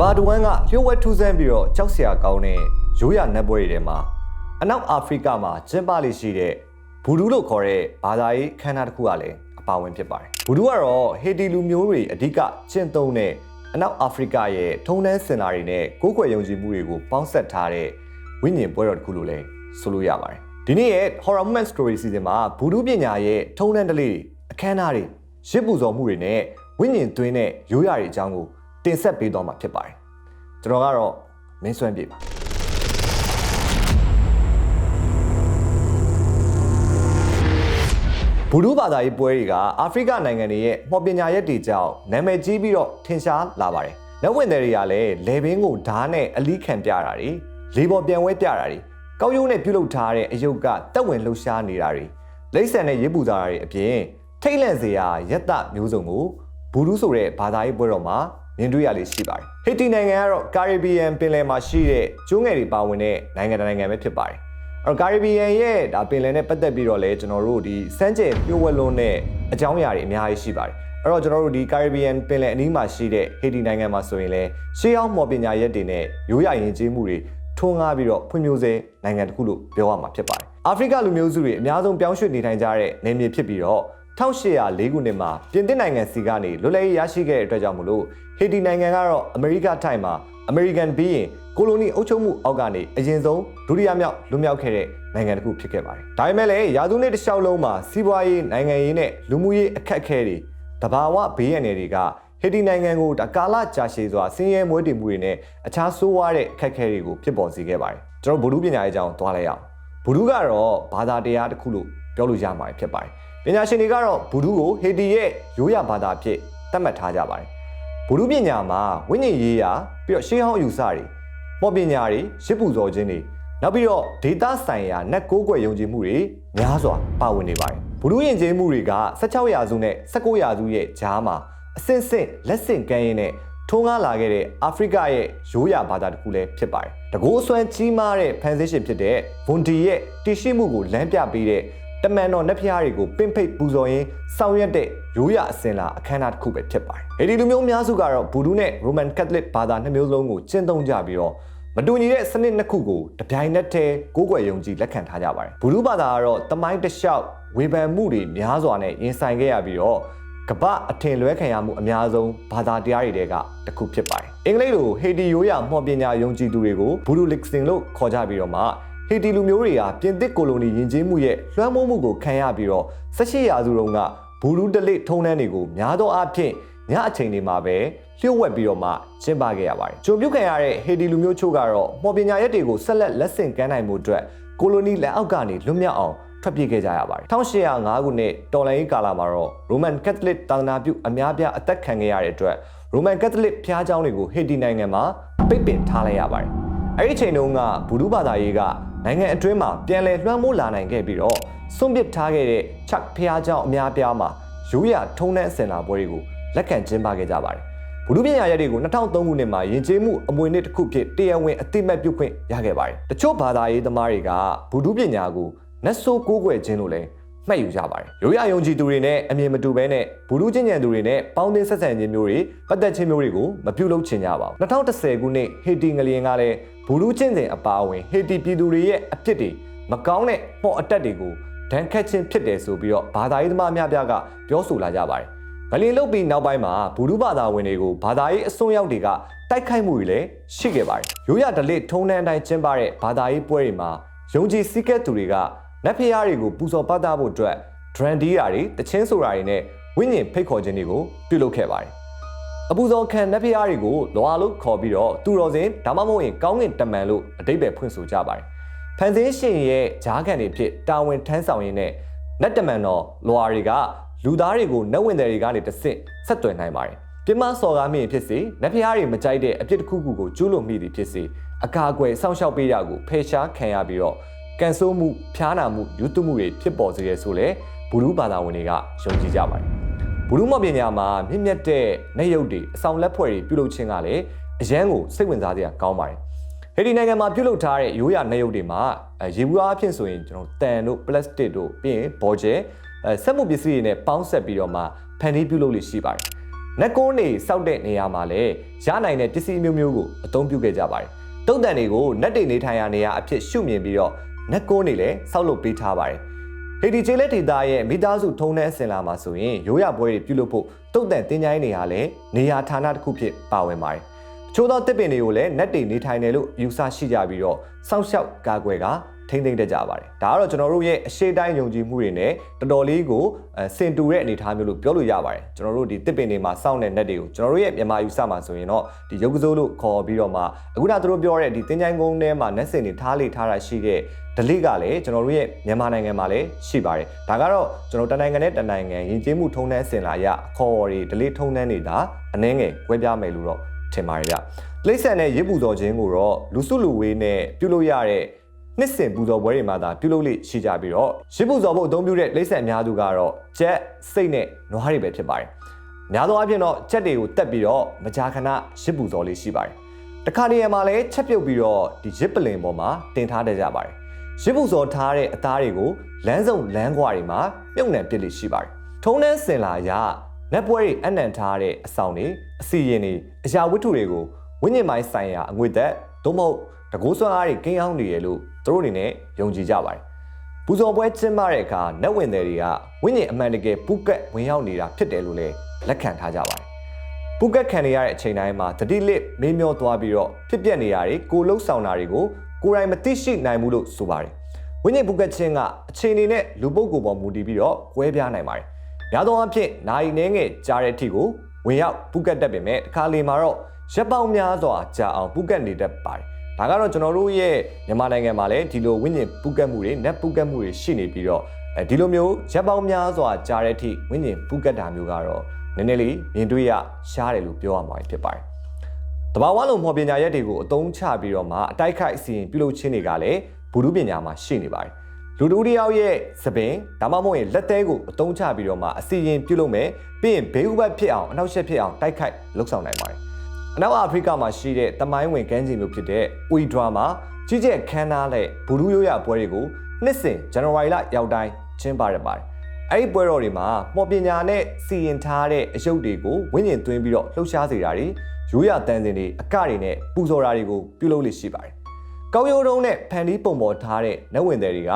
ဘာတဝန်းကလျှို့ဝှက်ထူးဆန်းပြီးတော့ကြောက်စရာကောင်းတဲ့ရိုးရနတ်ပွဲတွေထဲမှာအနောက်အာဖရိကမှာကျင်းပလေရှိတဲ့ဘူဒူးလို့ခေါ်တဲ့ဘာသာရေးခမ်းနားတစ်ခုကလည်းအပါဝင်ဖြစ်ပါတယ်ဘူဒူးကတော့ဟေတီလူမျိုးတွေအဓိကကျင့်သုံးတဲ့အနောက်အာဖရိကရဲ့ထုံးတမ်းစင်တာတွေနဲ့ကိုးကွယ်ယုံကြည်မှုတွေကိုပေါင်းစပ်ထားတဲ့ဝိညာဉ်ပွဲတော်တစ်ခုလို့လည်းဆိုလို့ရပါတယ်ဒီနေ့ရဲ့ Horror Moment Story Season မှာဘူဒူးပညာရဲ့ထုံးတမ်းဓလေ့တွေအခမ်းအနားတွေရစ်ပူဇော်မှုတွေနဲ့ဝိညာဉ်သွင်းတဲ့ရိုးရာတွေအကြောင်းကို တင်ဆက်ပေးသွားမှာဖြစ်ပါတယ်ကျွန်တော်ကတော့မင်းစွမ်းပြေပါဘူဒူးဘာသာရေးပွဲတွေကအာဖရိကနိုင်ငံတွေရဲ့မော်ပညာရက်တွေကြောင့်နာမည်ကြီးပြီးတော့ထင်ရှားလာပါတယ်။လက်ဝင်တွေကလည်းလေဘင်းကိုဓာတ်နဲ့အလီခံပြတာတွေလေပေါ်ပြန်ဝဲပြတာတွေကောက်ရုံးနဲ့ပြုတ်လုထားတဲ့အယုတ်ကတက်ဝင်လှုပ်ရှားနေတာတွေလိမ့်ဆန်တဲ့ရေပူသားတွေအပြင်ထိတ်လန့်စရာရက်တမျိုးစုံကိုဘူဒူးဆိုတဲ့ဘာသာရေးပွဲတော်မှာ မြင်တွေ့ရလေးရှိပါတယ်။ဟေတီနိုင်ငံကတော့ကာရီဘီယန်ပင်လယ်မှာရှိတဲ့ကျွန်းငယ်တွေပါဝင်တဲ့နိုင်ငံတစ်နိုင်ငံပဲဖြစ်ပါတယ်။အဲ့တော့ကာရီဘီယန်ရဲ့ဒါပင်လယ်နဲ့ပတ်သက်ပြီးတော့လည်းကျွန်တော်တို့ဒီစမ်းကျင်ပြိုးဝက်လုံးနဲ့အကြောင်းအရာတွေအများကြီးရှိပါတယ်။အဲ့တော့ကျွန်တော်တို့ဒီကာရီဘီယန်ပင်လယ်အနီးမှာရှိတဲ့ဟေတီနိုင်ငံမှာဆိုရင်လည်းရှေးဟောင်းမော်ပညာရက်တွေနဲ့ရိုးရာယဉ်ကျေးမှုတွေထွန်းကားပြီးတော့ဖွံ့ဖြိုးစေနိုင်ငံတစ်ခုလို့ပြောရမှာဖြစ်ပါတယ်။အာဖရိကလူမျိုးစုတွေအများဆုံးပြောင်းရွှေ့နေထိုင်ကြတဲ့နေမြေဖြစ်ပြီးတော့ 1804ခုနှစ်မှာပြင်သစ်နိုင်ငံစီကနေလွတ်လပ်ရေးရရှိခဲ့တဲ့အတွက်ကြောင့်မလို့ဟေတီနိုင်ငံကတော့အမေရိကထိုင်မှာအမေရိကန်ဘီရင်ကိုလိုနီအုပ်ချုပ်မှုအောက်ကနေအရင်ဆုံးဒုတိယမြောက်လွတ်မြောက်ခဲ့တဲ့နိုင်ငံတစ်ခုဖြစ်ခဲ့ပါတယ်။ဒါပေမဲ့လည်းရာစုနှစ်တစ်လျှောက်လုံးမှာစီးပွားရေးနိုင်ငံရေးနဲ့လူမှုရေးအခက်အခဲတွေတဘာဝဘေးရန်တွေကဟေတီနိုင်ငံကိုတကာလကြာရှည်စွာဆင်းရဲမွဲတေမှုတွေနဲ့အခြားဆိုးဝါးတဲ့အခက်အခဲတွေကိုဖြစ်ပေါ်စေခဲ့ပါတယ်။ကျွန်တော်ဗုဒ္ဓပညာရေးအကြောင်းသွားလိုက်အောင်။ဗုဒ္ဓကတော့ဘာသာတရားတစ်ခုလို့ပြောလို့ရမှာဖြစ်ပါတယ်။ ပညာရှင်တွေကတော့ဗုဒ္ဓကိုဟေတီရဲ့ရိုးရာဘာသာအဖြစ်သတ်မှတ်ထားကြပါတယ်။ဗုဒ္ဓပညာမှာဝိညာဉ်ရေးရာပြီးတော့ရှေးဟောင်းအယူဆတွေပေါ်ပညာတွေရစ်ပူဇော်ခြင်းတွေနောက်ပြီးတော့ဒေတာဆိုင်ရာနက်ကိုးကွယ်ယုံကြည်မှုတွေများစွာပါဝင်နေပါတယ်။ဗုဒ္ဓယဉ်ကျေးမှုတွေက16ရာစုနဲ့19ရာစုရဲ့ဂျားမှာအဆင့်ဆင့်လက်ဆင့်ကမ်းရင်းနဲ့ထုံးကားလာခဲ့တဲ့အာဖရိကရဲ့ရိုးရာဘာသာတစ်ခုလည်းဖြစ်ပါတယ်။တကိုးဆွမ်းကြီးမားတဲ့ဖန်ဆင်းရှင်ဖြစ်တဲ့ဗွန်ဒီရဲ့တည်ရှိမှုကိုလမ်းပြပေးတဲ့ တမန်တော်နှက်ဖျားတွေကိုပင့်ဖိတ်ပူဇော်ရင်းဆောင်ရွက်တဲ့ရိုးရာအစဉ်လာအခမ်းအနားတစ်ခုပဲဖြစ်ပါတယ်။ဟေဒီလူမျိုးအများစုကတော့ဘူဒူးနဲ့ရိုမန်ကက်သလစ်ဘာသာနှစ်မျိုးလုံးကိုကျင့်သုံးကြပြီးတော့မတူညီတဲ့စနစ်နှစ်ခုကိုတပြိုင်နက်တည်းကိုးကွယ်ယုံကြည်လက်ခံထားကြပါတယ်။ဘူဒူးဘာသာကတော့တမိုင်းတစ်လျှောက်ဝေဖန်မှုတွေများစွာနဲ့ရင်ဆိုင်ခဲ့ရပြီးတော့ကပအထင်လွဲခံရမှုအများဆုံးဘာသာတရားတွေတဲကတစ်ခုဖြစ်ပါတယ်။အင်္ဂလိပ်လိုဟေတီရိုးရာမှော်ပညာယုံကြည်သူတွေကိုဘူဒူလစ်စင်လို့ခေါ်ကြပြီးတော့မှ ဟေတီလူမျိုးတွေကပြင်သစ်ကိုလိုနီယဉ်ကျေးမှုရဲ့လွှမ်းမိုးမှုကိုခံရပြီးတော့18ရာစုတုန်းကဘူဒူဒလစ်ထုံးတန်းတွေကိုများသောအားဖြင့်ညအချိန်တွေမှာပဲလျှို့ဝှက်ပြီးတော့မှကျင်းပခဲ့ရပါတယ်။ဂျုံပြုတ်ခံရတဲ့ဟေတီလူမျိုးချို့ကတော့မှော်ပညာရက်တွေကိုဆက်လက်လက်ဆင့်ကမ်းနိုင်မှုအတွက်ကိုလိုနီလက်အောက်ကနေလွတ်မြောက်အောင်ထွက်ပြေးခဲ့ကြရပါတယ်1805ခုနှစ်တော်လိုင်းရေးကာလမှာတော့ Roman Catholic သာသနာပြုအများပြားအသက်ခံခဲ့ရတဲ့အတွက် Roman Catholic ဖျားเจ้าတွေကိုဟေတီနိုင်ငံမှာပိတ်ပင်ထားလိုက်ရပါတယ်အဲ့ဒီအချိန်တုန်းကဘူဒူဘာသာရေးက နိုင်ငံအတွင်းမှာပြန်လည်လွှမ်းမိုးလာနိုင်ခဲ့ပြီးတော့စွန့်ပစ်ထားခဲ့တဲ့ချက်ဖျားเจ้าအများပြားမှာရိုးရာထုံးတမ်းစင်လာပွဲတွေကိုလက်ခံကျင်းပခဲ့ကြပါတယ်ဘုဒ္ဓပညာရက်တွေကို2003ခုနှစ်မှာယဉ်ကျေးမှုအမွေနှစ်တစ်ခုဖြစ်တရားဝင်အသိမဲ့ပြုခွင့်ရခဲ့ပါတယ်။တချို့ဘာသာရေးသမားတွေကဘုဒ္ဓပညာကိုနတ်ဆိုးကိုးကွယ်ခြင်းလို့လည်းမှတ်ယူကြပါတယ်။ရိုးရာယုံကြည်သူတွေနဲ့အမြင်မတူဘဲနဲ့ဘုဒ္ဓကျင့်ကြံသူတွေနဲ့ပေါင်းသင်းဆက်ဆံခြင်းမျိုးတွေပတ်သက်ခြင်းမျိုးတွေကိုမပြုလုပ်ချင်ကြပါဘူး။2010ခုနှစ်ဟေတီငလျင်ကလည်း ဘုဒ္ဓကျင့်စဉ်အပါအဝင်ဟေတီပြည်သူတွေရဲ့အဖြစ်တွေမကောင်းတဲ့ဟော့အတက်တွေကိုဒဏ်ခတ်ခြင်းဖြစ်တယ်ဆိုပြီးတော့ဘာသာရေးသမားများပြားကပြောဆိုလာကြပါတယ်။ငလျင်လုတ်ပြီးနောက်ပိုင်းမှာဘုဒ္ဓဘာသာဝင်တွေကိုဘာသာရေးအစွန်းရောက်တွေကတိုက်ခိုက်မှုတွေလည်းရှိခဲ့ပါတယ်။ရိုးရာဒလစ်ထုံးတန်းအတိုင်းကျင်းပတဲ့ဘာသာရေးပွဲတွေမှာယုံကြည်စည်းကပ်သူတွေကနတ်ဖျားတွေကိုပူဇော်ပတ်သားဖို့အတွက်ဒရန်ဒီယာတွေတချင်းဆိုတာတွေနဲ့ဝိညာဉ်ဖိတ်ခေါ်ခြင်းတွေကိုပြုလုပ်ခဲ့ပါတယ်။ အပူဇော်ခံနတ်ဖျားတွေကိုလွာလို့ခေါ်ပြီးတော့သူတော်စင်ဒါမှမဟုတ်ရင်ကောင်းကင်တမန်လို့အတိတ်ပဲဖွင့်ဆိုကြပါတယ်။ဖန်ဆင်းရှင်ရဲ့ဂျားကန်တွေဖြစ်တာဝန်ထမ်းဆောင်ရင်းနဲ့နတ်တမန်တော်လွာတွေကလူသားတွေကိုနတ်ဝင်တွေကနေတဆင့်ဆက်သွယ်နိုင်ပါတယ်။ပြမစော်ကားမိရင်ဖြစ်စေနတ်ဖျားတွေမကြိုက်တဲ့အပြစ်တစ်ခုခုကိုကျူးလွန်မိသည်ဖြစ်စေအကာအကွယ်စောင့်ရှောက်ပေးတာကိုဖယ်ရှားခံရပြီးတော့ကန်ဆိုးမှုဖျားနာမှုယူတုမှုတွေဖြစ်ပေါ်စေရဆိုလဲဘူရုဘာသာဝင်တွေကယုံကြည်ကြပါတယ် ဘူရုမော်ပညာမှာမြင့်မြတ်တဲ့နေရုပ်တွေအဆောင်လက်ဖွဲ့တွေပြုလုပ်ခြင်းကလည်းအရန်ကိုစိတ်ဝင်စားစရာကောင်းပါတယ်ဟေဒီနိုင်ငံမှာပြုလုပ်ထားတဲ့ရိုးရာနေရုပ်တွေမှာရေဘူးအားဖြင့်ဆိုရင်ကျွန်တော်တန်တို့ပလတ်စတစ်တို့ပြီးရင်ဘော်ဂျဲအဲစက်မှုပစ္စည်းတွေနဲ့ပေါင်းဆက်ပြီးတော့မှဖန်တီးပြုလုပ်လို့ရှိပါတယ်နက်ကုန်းနေစောက်တဲ့နေရာမှာလည်းရနိုင်တဲ့ပစ္စည်းမျိုးမျိုးကိုအသုံးပြုခဲ့ကြပါတယ်တုံးတန်တွေကိုနက်တွေနေထိုင်ရာနေရာအဖြစ်ရှုမြင်ပြီးတော့နက်ကုန်းတွေလည်းစောက်လုပ်ပေးထားပါတယ် ဟေဒီကျေးလက်ဒေတာရဲ့မိသားစုထုံးတဲ့အစဉ်လာမှာဆိုရင်ရိုးရပွဲတွေပြုလုပ်ဖို့တုံးတန်တင်ချိုင်းနေရာလည်းနေရာဌာနတစ်ခုဖြစ်ပါဝင်ပါတယ်ချိုးသောတစ်ပင်တွေကိုလည်းနက်တွေနေထိုင်တယ်လို့ယူဆရှိကြပြီးတော့စောင့်ရှောက်ကာကွယ်က ထိမ့်သိမ့်တတ်ကြပါတယ်ဒါကတော့ကျွန်တော်တို့ရဲ့အရှိတိုင်းယုံကြည်မှုတွေနဲ့တော်တော်လေးကိုအဲစင်တူတဲ့အနေအထားမျိုးလို့ပြောလို့ရပါတယ်ကျွန်တော်တို့ဒီတစ်ပင်တွေမှာစောင့်တဲ့ net တွေကိုကျွန်တော်တို့ရဲ့မြန်မာယူဆမှာဆိုရင်တော့ဒီရုပ်ကစိုးလို့ခေါ်ပြီးတော့မှအခုနကသူတို့ပြောတဲ့ဒီတင်ချိုင်းကုန်းထဲမှာ net စင်တွေထားလေထားတာရှိတဲ့ delete ကလည်းကျွန်တော်တို့ရဲ့မြန်မာနိုင်ငံမှာလည်းရှိပါတယ်ဒါကတော့ကျွန်တော်တနိုင်ငံနဲ့တနိုင်ငံယဉ်ကျေးမှုထုံးတမ်းစင်လာရအခေါ်တွေ delete ထုံးတမ်းတွေဒါအနှဲငယ်ကွဲပြားမယ်လို့တော့ထင်ပါတယ်ဗျလိမ့်ဆန်တဲ့ရစ်ပူဇော်ခြင်းကိုတော့လူစုလူဝေးနဲ့ပြုလုပ်ရတဲ့ နှစ်စဉ်ပူဇော်ပွဲတွေမှာသာပြုလုပ်လိရှိကြပြီးတော့ရစ်ပူဇော်ဖို့အသုံးပြုတဲ့လိမ့်ဆန်အများစုကတော့ကြက်စိတ်နဲ့နွားတွေပဲဖြစ်ပါတယ်။များသောအားဖြင့်တော့ချက်တွေကိုတက်ပြီးတော့မကြာခဏရစ်ပူဇော်လေးရှိပါတယ်။တခါတည်းမှာလည်းချက်ပြုတ်ပြီးတော့ဒီရစ်ပလင်ပေါ်မှာတင်ထားတတ်ကြပါတယ်။ရစ်ပူဇော်ထားတဲ့အသားတွေကိုလမ်းစုံလမ်းကွာတွေမှာမြုပ်နှံပစ်လိရှိပါတယ်။ထုံးနှန်းစင်လာရနက်ပွဲတွေအနံထားတဲ့အဆောင်တွေအစီရင်တွေအရာဝတ္ထုတွေကိုဝိညာဉ်ပိုင်းဆိုင်ရာအငွေသက်သို့မဟုတ် တကိုးစွမ်းအားတွေကင်းအောင်နေရလို့သူတို့အနေနဲ့ယုံကြည်ကြပါတယ်။ပူဇော်ပွဲကျင်းပတဲ့အခါနတ်ဝင်တွေတွေကဝိညာဉ်အမှန်တကယ်ပူကက်ဝင်ရောက်နေတာဖြစ်တယ်လို့လည်းလက်ခံထားကြပါတယ်။ပူကက်ခံနေရတဲ့အချိန်တိုင်းမှာတတိလစ်မေးမျောသွားပြီးတော့ဖြစ်ပျက်နေရတွေကိုလှုပ်ဆောင်တာတွေကိုကိုယ်တိုင်မသိရှိနိုင်ဘူးလို့ဆိုပါတယ်။ဝိညာဉ်ပူကက်ခြင်းကအချိန်နေနဲ့လူပုဂ္ဂိုလ်ပေါ်မူတည်ပြီးတော့ကွဲပြားနိုင်ပါတယ်။များသောအားဖြင့်နိုင်နေငယ်ကြားတဲ့အထိကိုဝင်ရောက်ပူကက်တတ်ပေမဲ့တစ်ခါလေမှာတော့ရက်ပေါင်းများစွာကြာအောင်ပူကက်နေတတ်ပါတယ်။ ဒါကတော့ကျွန်တော်တို့ရဲ့မြန်မာနိုင်ငံမှာလည်းဒီလိုဝိညာဉ်ပူကက်မှုတွေနက်ပူကက်မှုတွေရှိနေပြီးတော့အဲဒီလိုမျိုးရက်ပေါင်းများစွာကြာတဲ့အထိဝိညာဉ်ပူကက်တာမျိုးကတော့နည်းနည်းလေးမြင်တွေ့ရရှားတယ်လို့ပြောရမှာဖြစ်ပါတယ်။တဘာဝလုံးမော်ပညာရက်တွေကိုအသုံးချပြီးတော့မှအတိုက်ခိုက်အစီရင်ပြုလုပ်ခြင်းတွေကလည်းဘူရုပညာမှာရှိနေပါတယ်။လူတူတယောက်ရဲ့သပင်ဒါမှမဟုတ်ရင်လက်သေးကိုအသုံးချပြီးတော့မှအစီရင်ပြုလုပ်မယ်ပြီးရင်ဘေးဥပတ်ဖြစ်အောင်အနောက်ရှက်ဖြစ်အောင်တိုက်ခိုက်လှုပ်ဆောင်နိုင်ပါတယ်။ အနောက်အာဖရိကမှာရှိတဲ့တမိုင်းဝင်ကမ်းခြေမျိုးဖြစ်တဲ့ Ui Drama ကြီးကျယ်ခမ်းနားတဲ့ဘူရုရိုးရပွဲတွေကိုနှစ်စဉ်ဇန်နဝါရီလရောက်တိုင်းကျင်းပရပါတယ်။အဲ့ဒီပွဲတော်တွေမှာမော်ပညာနဲ့စီရင်ထားတဲ့အယုတ်တွေကိုဝိညာဉ်သွင်းပြီးတော့လှုပ်ရှားစေတာတွေရိုးရတန်စင်တွေအကတွေနဲ့ပူဇော်တာတွေကိုပြုလုပ်လို့ရှိပါတယ်။ကောင်းရိုးတုံးနဲ့ဖန်တီးပုံပေါ်ထားတဲ့နတ်ဝင်တွေတွေက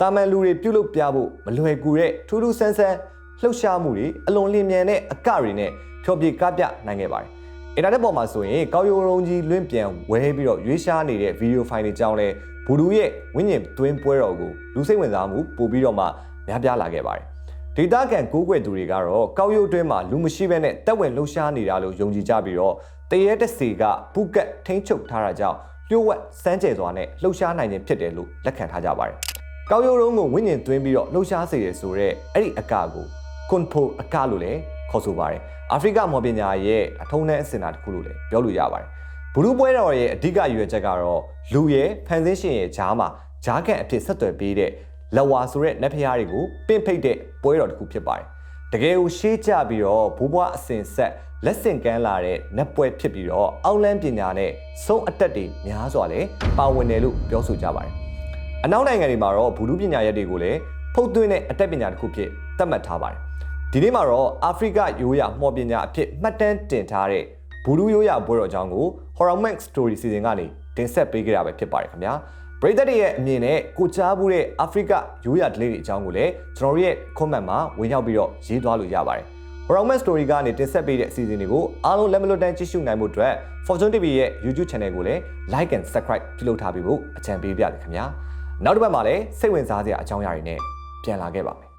တာမန်လူတွေပြုလုပ်ပြဖို့မလွယ်ကူတဲ့ထူးထူးဆန်းဆန်းလှုပ်ရှားမှုတွေအလွန်လျင်မြန်တဲ့အကတွေနဲ့ဖျော်ဖြေကားပြနိုင်ခဲ့ပါတယ်။ အင်တာနက်ပေါ်မှာဆိုရင်ကောက်ရုံရုံကြီးလွင့်ပြန်ဝဲပြီးတော့ရွေးရှားနေတဲ့ဗီဒီယိုဖိုင်တွေကြောင်းလဲဘူဒူရဲ့ဝင်းကျင်သွင်းပွဲတော်ကိုလူစိတ်ဝင်စားမှုပို့ပြီးတော့မှများပြားလာခဲ့ပါတယ်။ဒေတာကန်ကိုးကွယ်သူတွေကတော့ကောက်ရုံအတွင်းမှာလူမရှိဘဲနဲ့တက်ဝင်လှုပ်ရှားနေတာလို့ယုံကြည်ကြပြီးတော့တရဲတစီကပုကတ်ထိန်းချုပ်ထားတာကြောင့်လျှို့ဝှက်စမ်းကြဲစွာနဲ့လှုပ်ရှားနိုင်ခြင်းဖြစ်တယ်လို့လက်ခံထားကြပါတယ်။ကောက်ရုံရုံကိုဝင်းကျင်သွင်းပြီးတော့လှုပ်ရှားစေရဆိုတဲ့အဲ့ဒီအကကိုကွန်ဖိုအကလို့လည်း ခေါ်ဆိုပါတယ်။အာဖရိကမော်ပညာရဲ့အထုံးနဲ့အစင်တာတစ်ခုလို့လည်းပြောလို့ရပါတယ်။ဘလူးပွဲတော်ရဲ့အဓိကရွယ်ချက်ကတော့လူရဲ့ဖန်ဆင်းရှင်ရဲ့ဂျားမှာဂျားကန်အဖြစ်ဆက်သွယ်ပေးတဲ့လက်ဝါဆိုတဲ့နတ်ဖျားတွေကိုပင့်ဖိတ်တဲ့ပွဲတော်တစ်ခုဖြစ်ပါတယ်။တကယ်ကိုရှေးကြပြီးတော့ဘိုးဘွားအစင်ဆက်လက်ဆင့်ကမ်းလာတဲ့နတ်ပွဲဖြစ်ပြီးတော့အောက်လန်းပညာနဲ့ဆုံးအတက်တွေများစွာလည်းပါဝင်တယ်လို့ပြောဆိုကြပါတယ်။အနောက်နိုင်ငံတွေမှာတော့ဘူလူပညာရက်တွေကိုလည်းဖုတ်သွင်းတဲ့အတက်ပညာတစ်ခုဖြစ်သတ်မှတ်ထားပါတယ်။ ဒီနေ့မှာတော့အာဖရိကရိုးရာမှော်ပညာအဖြစ်မှတ်တမ်းတင်ထားတဲ့ဘူလူရိုးရာပွဲတော်ကြောင်းကို Horror Max Story Season ကနေတင်ဆက်ပေးကြတာပဲဖြစ်ပါတယ်ခင်ဗျာ။ပရိသတ်တွေရဲ့အမြင်နဲ့ကိုကြားဘူးတဲ့အာဖရိကရိုးရာဒလေးတွေအကြောင်းကိုလည်းကျွန်တော်တို့ရဲ့ comment မှာဝင်ရောက်ပြီးတော့ရေးသွားလို့ရပါတယ်။ Horror Max Story ကနေတင်ဆက်ပေးတဲ့အစီအစဉ်တွေကိုအားလုံးလက်မလွတ်တမ်းကြည့်ရှုနိုင်မှုအတွက် Fortune TV ရဲ့ YouTube Channel ကိုလည်း Like and Subscribe ပြုလုပ်ထားပြီးဖို့အကြံပေးပါရစေခင်ဗျာ။နောက်တစ်ပတ်မှာလည်းစိတ်ဝင်စားစရာအကြောင်းအရာတွေနဲ့ပြန်လာခဲ့ပါမယ်